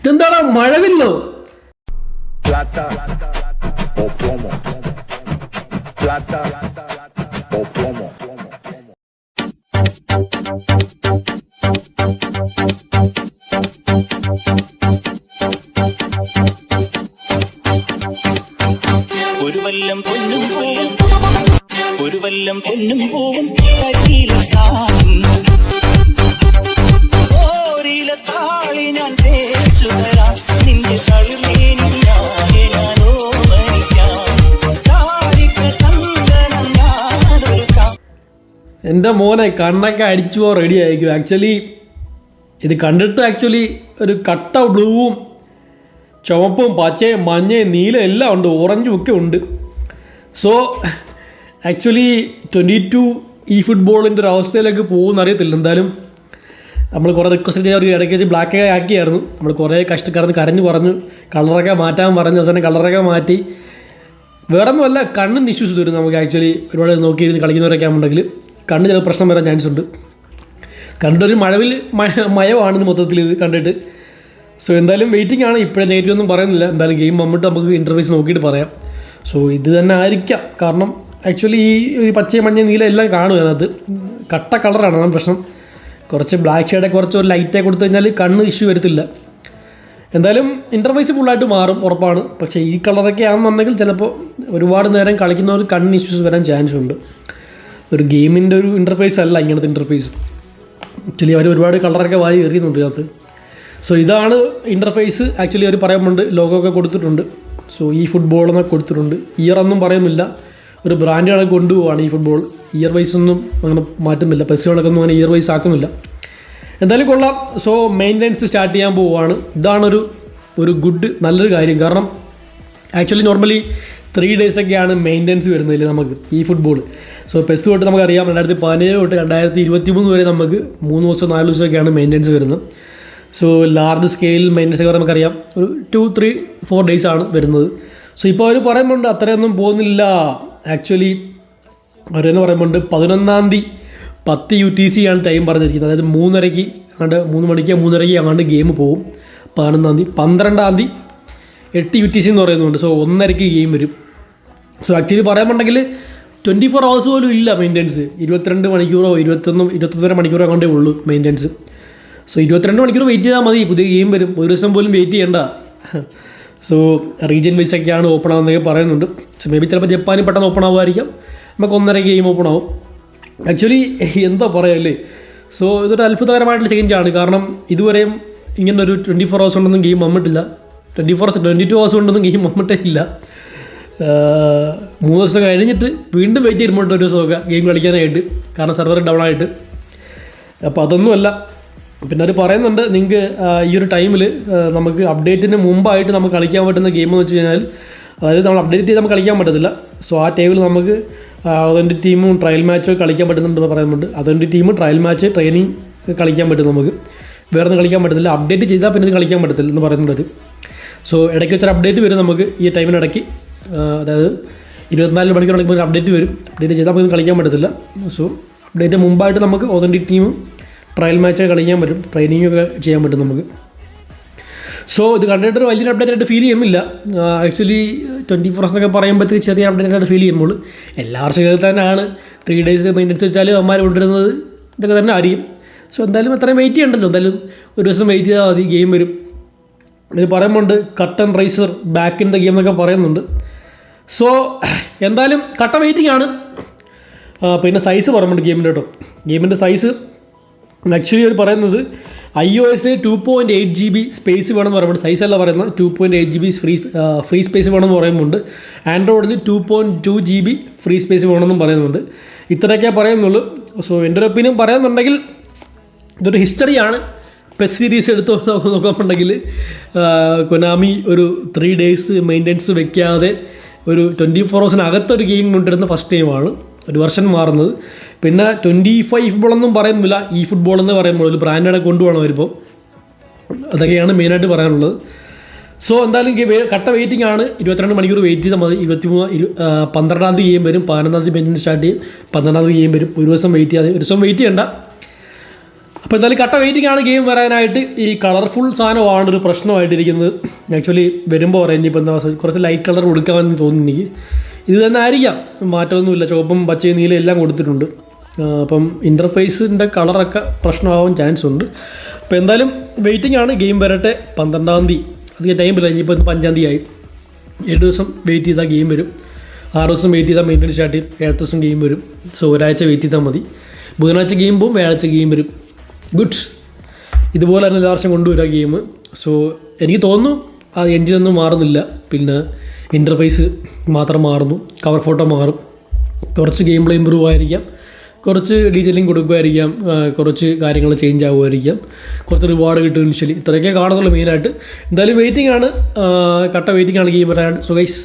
ഇതെന്താടാ മഴവില്ലോ. ഒരു വല്ലം പൊന്നും പോവും ഒരു വല്ലം പൊന്നും പൂവും എന്റെ മോനെ കണ്ണൊക്കെ അടിച്ചു പോകാൻ റെഡി ആയിരിക്കും. ആക്ച്വലി ഇത് കണ്ടിട്ട് ആക്ച്വലി ഒരു കട്ട ബ്ലൂവും ചുവപ്പും പച്ചയും മഞ്ഞയും നീലയും എല്ലാം ഉണ്ട്. ഓറഞ്ചും ഒക്കെ ഉണ്ട്. സോ ആക്ച്വലി ട്വന്റി ടു ഈ ഫുട്ബോളിന്റെ ഒരു അവസ്ഥയിലേക്ക് പോകുമെന്ന് അറിയത്തില്ല. എന്തായാലും നമ്മൾ കുറേ റിക്വസ്റ്റ് ചെയ്ത് അവർ ഇടയ്ക്ക് ബ്ലാക്ക് ആക്കിയായിരുന്നു. നമ്മൾ കുറേ കഷ്ടക്കാരന്ന് കരഞ്ഞ് പറഞ്ഞു കളറൊക്കെ മാറ്റാൻ പറഞ്ഞു അവസാനം കളറൊക്കെ മാറ്റി. വേറെ ഒന്നുമല്ല കണ്ണിന് ഇഷ്യൂസ് വരും നമുക്ക് ആക്ച്വലി ഒരുപാട് നോക്കിയിരുന്ന് കളിക്കുന്നവരൊക്കെ ആണെന്നുണ്ടെങ്കിൽ കണ്ണ് ചില പ്രശ്നം വരാൻ ചാൻസ് ഉണ്ട്. കണ്ടൊരു മഴവിൽ മയ മയമാണ് മൊത്തത്തിൽ ഇത് കണ്ടിട്ട്. സോ എന്തായാലും വെയിറ്റിംഗ് ആണ്. ഇപ്പോഴേ നെഗറ്റീവ് ഒന്നും പറയുന്നില്ല. എന്തായാലും ഗെയിം വന്നിട്ട് നമുക്ക് ഇന്റർവ്യൂസ് നോക്കിയിട്ട് പറയാം. സോ ഇത് തന്നെ ആയിരിക്കാം. കാരണം ആക്ച്വലി ഈ ഒരു പച്ചയും മഞ്ഞ നീല എല്ലാം കാണും അതിനകത്ത്. കട്ട കളറാണ് പ്രശ്നം. കുറച്ച് ബ്ലാക്ക് ഷെയ്ഡൊക്കെ കുറച്ച് ഒരു ലൈറ്റേ കൊടുത്തു കഴിഞ്ഞാൽ കണ്ണ് ഇഷ്യൂ വരത്തില്ല. എന്തായാലും ഇന്റർവൈസ് ഫുള്ളായിട്ട് മാറും ഉറപ്പാണ്. പക്ഷേ ഈ കളറൊക്കെ ആണെന്നുണ്ടെങ്കിൽ ചിലപ്പോൾ ഒരുപാട് നേരം കളിക്കുന്നവർ കണ്ണ് ഇഷ്യൂസ് വരാൻ ചാൻസ് ഉണ്ട്. ഒരു ഗെയിമിന്റെ ഒരു ഇന്റർഫേസ് അല്ല ഇങ്ങനത്തെ ഇന്റർഫേസ് ആക്ച്വലി അവർ ഒരുപാട് കളറൊക്കെ വായി എറിയുന്നുണ്ട് ഇതിനകത്ത്. സോ ഇതാണ് ഇന്റർഫേസ് ആക്ച്വലി അവർ പറയുന്നുണ്ട് ലോഗോ ഒക്കെ കൊടുത്തിട്ടുണ്ട്. സോ ഈ ഫുട്ബോൾ എന്നൊക്കെ കൊടുത്തിട്ടുണ്ട്. ഇയർ ഒന്നും പറയുന്നില്ല. ഒരു ബ്രാൻഡാണ് കൊണ്ടുപോവാണ് ഈ ഫുട്ബോൾ ഇയർ വൈസ് ഒന്നും അങ്ങനെ മാറ്റുന്നില്ല. പെസുകളൊക്കെ ഒന്നും അങ്ങനെ ഇയർ വൈസ് ആക്കുന്നില്ല. എന്തായാലും കൊള്ളാം. സോ മെയിന്റെനൻസ് സ്റ്റാർട്ട് ചെയ്യാൻ പോവുകയാണ് ഇതാണൊരു ഒരു ഗുഡ് നല്ലൊരു കാര്യം. കാരണം ആക്ച്വലി നോർമലി ത്രീ ഡേയ്സ് ഒക്കെയാണ് മെയിന്റെനൻസ് വരുന്നതിൽ നമുക്ക് ഈ ഫുട്ബോൾ സോ പെസ് തൊട്ട് നമുക്കറിയാം രണ്ടായിരത്തി പതിനേഴ് തൊട്ട് രണ്ടായിരത്തി ഇരുപത്തി മൂന്ന് വരെ നമുക്ക് മൂന്ന് ദിവസം നാല് ദിവസമൊക്കെയാണ് മെയിന്റെനൻസ് വരുന്നത്. സോ ലാർജ് സ്കെയിൽ മെയിന്റെനൻസ് ഒക്കെ നമുക്കറിയാം. ഒരു ടു ത്രീ ഫോർ ഡേയ്സ് ആണ് വരുന്നത്. സോ ഇപ്പോൾ അവർ പറയുന്നുണ്ട് അത്രയൊന്നും പോകുന്നില്ല. ആക്ച്വലി അവരെന്ന് പറയുമ്പോൾ പതിനൊന്നാം തീയതി പത്ത് യു ടി സി ആണ് ടൈം പറഞ്ഞിരിക്കുന്നത്. അതായത് മൂന്നരയ്ക്ക് അങ്ങോട്ട് മൂന്ന് മണിക്ക് മൂന്നരയ്ക്ക് അങ്ങോട്ട് ഗെയിം പോകും പതിനൊന്നാം തീയതി പന്ത്രണ്ടാം തീയതി എട്ട് യു ടി സി എന്ന് പറയുന്നുണ്ട്. സോ ഒന്നരയ്ക്ക് ഗെയിം വരും. സോ ആക്ച്വലി പറയാനുണ്ടെങ്കിൽ ട്വന്റി ഫോർ അവേഴ്സ് പോലും ഇല്ല മെയിന്റെനൻസ് ഇരുപത്തിരണ്ട് മണിക്കൂറോ ഇരുപത്തൊന്നും ഇരുപത്തൊന്നര മണിക്കൂറോ കൊണ്ടേ ഉള്ളൂ മെയിന്റെനൻസ് സോ ഇരുപത്തിരണ്ട് മണിക്കൂർ വെയിറ്റ് ചെയ്താൽ മതി. പുതിയ ഗെയിം വരും. ഒരു ദിവസം പോലും വെയിറ്റ് ചെയ്യണ്ട. സോ റീജിയൻ വൈസ് ഒക്കെയാണ് ഓപ്പൺ ആവുന്നതൊക്കെ പറയുന്നുണ്ട്. സോ മേ ബി ചിലപ്പോൾ ജപ്പാനിൽ പെട്ടെന്ന് ഓപ്പൺ ആവുമായിരിക്കാം. നമുക്ക് ഒന്നര ഗെയിം ഓപ്പൺ ആവും. ആക്ച്വലി എന്താ പറയല്ലേ സോ ഇതൊരു അത്ഭുതകരമായിട്ടുള്ള ചേഞ്ചാണ് കാരണം ഇതുവരെയും ഇങ്ങനെ ഒരു ട്വന്റി ഫോർ ഹവേഴ്സ് കൊണ്ടൊന്നും ഗെയിം വന്നിട്ടില്ല. Twenty four twenty two hours കൊണ്ടൊന്നും ഗെയിം വന്നിട്ടേ ഇല്ല. മൂന്ന് ദിവസം കഴിഞ്ഞിട്ട് വീണ്ടും വെയിറ്റ് ചെയ്യുമ്പോൾ ഒരു ദിവസമൊക്കെ ഗെയിം കളിക്കാനായിട്ട് കാരണം സെർവർ ഡൗൺ ആയിട്ട്. അപ്പോൾ അതൊന്നുമല്ല. പിന്നെ അവർ പറയുന്നുണ്ട് നിങ്ങൾക്ക് ഈ ഒരു ടൈമിൽ നമുക്ക് അപ്ഡേറ്റിന് മുമ്പായിട്ട് നമുക്ക് കളിക്കാൻ പറ്റുന്ന ഗെയിം എന്ന് വെച്ച് കഴിഞ്ഞാൽ അതായത് നമ്മൾ അപ്ഡേറ്റ് ചെയ്ത് നമുക്ക് കളിക്കാൻ പറ്റത്തില്ല. സോ ആ ടൈമിൽ നമുക്ക് അതിന്റെ ടീമും ട്രയൽ മാച്ചോ കളിക്കാൻ പറ്റുന്നുണ്ടെന്ന് പറയുന്നുണ്ട്. അതിന്റെ ടീം ട്രയൽ മാച്ച് ട്രെയിനിങ് കളിക്കാൻ പറ്റും നമുക്ക്. വേറെ ഒന്നും കളിക്കാൻ പറ്റത്തില്ല. അപ്ഡേറ്റ് ചെയ്താൽ പിന്നെ കളിക്കാൻ പറ്റത്തില്ല എന്ന് പറയുന്നുണ്ട് സോ ഇടയ്ക്ക് വെച്ചൊരു അപ്ഡേറ്റ് വരും നമുക്ക് ഈ ടൈമിനിടയ്ക്ക് അതായത് ഇരുപത്തിനാല് മണിക്കൂർ ഒരു അപ്ഡേറ്റ് വരും. അപ്ഡേറ്റ് ചെയ്താൽ നമുക്ക് കളിക്കാൻ പറ്റത്തില്ല. സോ അപ്ഡേറ്റ് മുമ്പായിട്ട് നമുക്ക് ഒതന്റിക് ടീമും ട്രയൽ മാച്ച് കളിക്കാൻ പറ്റും. ട്രെയിനിങ് ഒക്കെ ചെയ്യാൻ പറ്റും നമുക്ക്. സോ ഇത് കണ്ടിട്ട് ഒരു വലിയൊരു അപ്ഡേറ്റ് ആയിട്ട് ഫീൽ ചെയ്യുന്നില്ല. ആക്ച്വലി ട്വന്റി ഫോർ എന്നൊക്കെ പറയുമ്പോഴത്തേക്ക് ചെറിയ അപ്ഡേറ്റ് ആയിട്ട് ഫീൽ ചെയ്യുമ്പോൾ എല്ലാ വർഷങ്ങളിൽ തന്നെയാണ്. ത്രീ ഡേയ്സ് മെയിന്റെനൻസ് വെച്ചാൽ അമ്മമാർ കൊണ്ടുവരുന്നത് ഇതൊക്കെ തന്നെ ആയിരിക്കും. സോ എന്തായാലും അത്രയും വെയിറ്റ് ചെയ്യണ്ടല്ലോ. എന്തായാലും ഒരു ദിവസം വെയിറ്റ് ചെയ്താൽ മതി ഗെയിം വരും. ഇത് പറയുന്നുണ്ട് curtain raiser back in the game എന്നൊക്കെ പറയുന്നുണ്ട്. സോ എന്തായാലും കട്ട വെയിറ്റിംഗ് ആണ്. പിന്നെ സൈസ് പറയുന്നുണ്ട് ഗെയിമിന്റെ കേട്ടോ. ഗെയിമിന്റെ സൈസ് ആക്ച്വലി അവർ പറയുന്നത് ഐ ഒ എസിന് two point eight G B space വേണമെന്ന് പറയുമ്പോൾ സൈസ് അല്ല പറയുന്നത്. Two point eight G B free free space വേണമെന്ന് പറയുന്നുണ്ട്. ആൻഡ്രോയിഡിന് two point two G B free space വേണമെന്നും പറയുന്നുണ്ട്. ഇത്രയൊക്കെ പറയുന്നുള്ളൂ. സോ എന്റെ ഒരു ഒപ്പീനിയൻ പറയുന്നുണ്ടെങ്കിൽ ഇതൊരു ഹിസ്റ്ററിയാണ് പെസ് സീരീസ് എടുത്ത് നോക്കുന്നുണ്ടെങ്കിൽ കൊനാമി ഒരു ത്രീ ഡേയ്സ് മെയിന്റെനൻസ് വെക്കാതെ ഒരു ട്വന്റി ഫോർ ഹവേഴ്സിനകത്തൊരു ഗെയിം കൊണ്ടുവരുന്ന ഫസ്റ്റ് ടൈമാണ് ഒരു വർഷം മാറുന്നത്. പിന്നെ ട്വന്റി ഫൈവ് ഫുട്ബോൾ ഒന്നും പറയുന്നില്ല. ഈ ഫുട്ബോൾ എന്ന് പറയുമ്പോൾ ഒരു ബ്രാൻഡാണ് കൊണ്ടുപോകണം അവരിപ്പോൾ. അതൊക്കെയാണ് മെയിനായിട്ട് പറയാനുള്ളത്. സോ എന്തായാലും കട്ട വെയിറ്റിംഗ് ആണ്. ഇരുപത്തിരണ്ട് മണിക്കൂർ വെയിറ്റ് ചെയ്താൽ മതി. ഇരുപത്തി മൂന്ന് ഇരു പന്ത്രണ്ടാം തീയതി ഗെയിം വരും. പതിനൊന്നാം തീയതി ബെഞ്ചിന് സ്റ്റാർട്ട് ചെയ്യും. പന്ത്രണ്ടാം തീയതി ഗെയിം വരും. ഒരു ദിവസം വെയിറ്റ് ചെയ്യാതെ ഒരു ദിവസം വെയിറ്റ് ചെയ്യണ്ട. അപ്പോൾ എന്തായാലും കട്ട വെയിറ്റിംഗ് ആണ് ഗെയിം വരാനായിട്ട്. ഈ കളർഫുൾ സാധനമാണ് ഒരു പ്രശ്നമായിട്ടിരിക്കുന്നത്. ആക്ച്വലി വരുമ്പോൾ പറയാം. ഇനിയിപ്പോൾ എന്താ കുറച്ച് ലൈറ്റ് കളർ കൊടുക്കാമെന്ന് തോന്നുന്നു എനിക്ക്. ഇത് തന്നെ ആയിരിക്കാം. മാറ്റമൊന്നുമില്ല. ചുവപ്പും പച്ചയും നീലയും എല്ലാം കൊടുത്തിട്ടുണ്ട്. അപ്പം ഇന്റർഫേസിന്റെ കളറൊക്കെ പ്രശ്നമാവാൻ ചാൻസ് ഉണ്ട്. അപ്പോൾ എന്തായാലും വെയിറ്റിംഗ് ആണ്. ഗെയിം വരട്ടെ. പന്ത്രണ്ടാം തീയതി. അധികം ടൈം ഇല്ല. ഇനിയിപ്പോൾ ഇന്ന് അഞ്ചാം തീയതി ആയി. ഏഴ് ദിവസം വെയിറ്റ് ചെയ്താൽ ഗെയിം വരും. ആറ് ദിവസം വെയിറ്റ് ചെയ്താൽ മെയിന്റെ സ്റ്റാർട്ട് ചെയ്യും. ഏഴ് ദിവസം ഗെയിം വരും. സോ ഒരാഴ്ച വെയിറ്റ് ചെയ്താൽ മതി. ബുധനാഴ്ച ഗെയിം പോവും. വ്യാഴാഴ്ച ഗെയിം വരും. ഗുഡ് ഇതുപോലെ തന്നെ എല്ലാ വർഷം കൊണ്ടുവരിക ഗെയിം സോ എനിക്ക് തോന്നുന്നു ആ എഞ്ചിനൊന്നും മാറുന്നില്ല. പിന്നെ ഇന്റർഫേസ് മാത്രം മാറുന്നു. കവർ ഫോട്ടോ മാറും. കുറച്ച് ഗെയിം പ്ലേ ഇമ്പ്രൂവ് ആയിരിക്കാം. കുറച്ച് ഡീറ്റെയിലിംഗ് കൊടുക്കുമായിരിക്കാം കുറച്ച് കാര്യങ്ങൾ ചേഞ്ച് ആകുമായിരിക്കാം കുറച്ച് റിവാർഡ് കിട്ടും ഇനിഷ്യലി ഇത്രയൊക്കെ കാണുന്നുള്ളൂ മെയിനായിട്ട് എന്തായാലും വെയിറ്റിംഗ് ആണ്. കട്ട വെയിറ്റിംഗ് ആണ് ഗെയിം വരാൻ സോ ഗൈസ്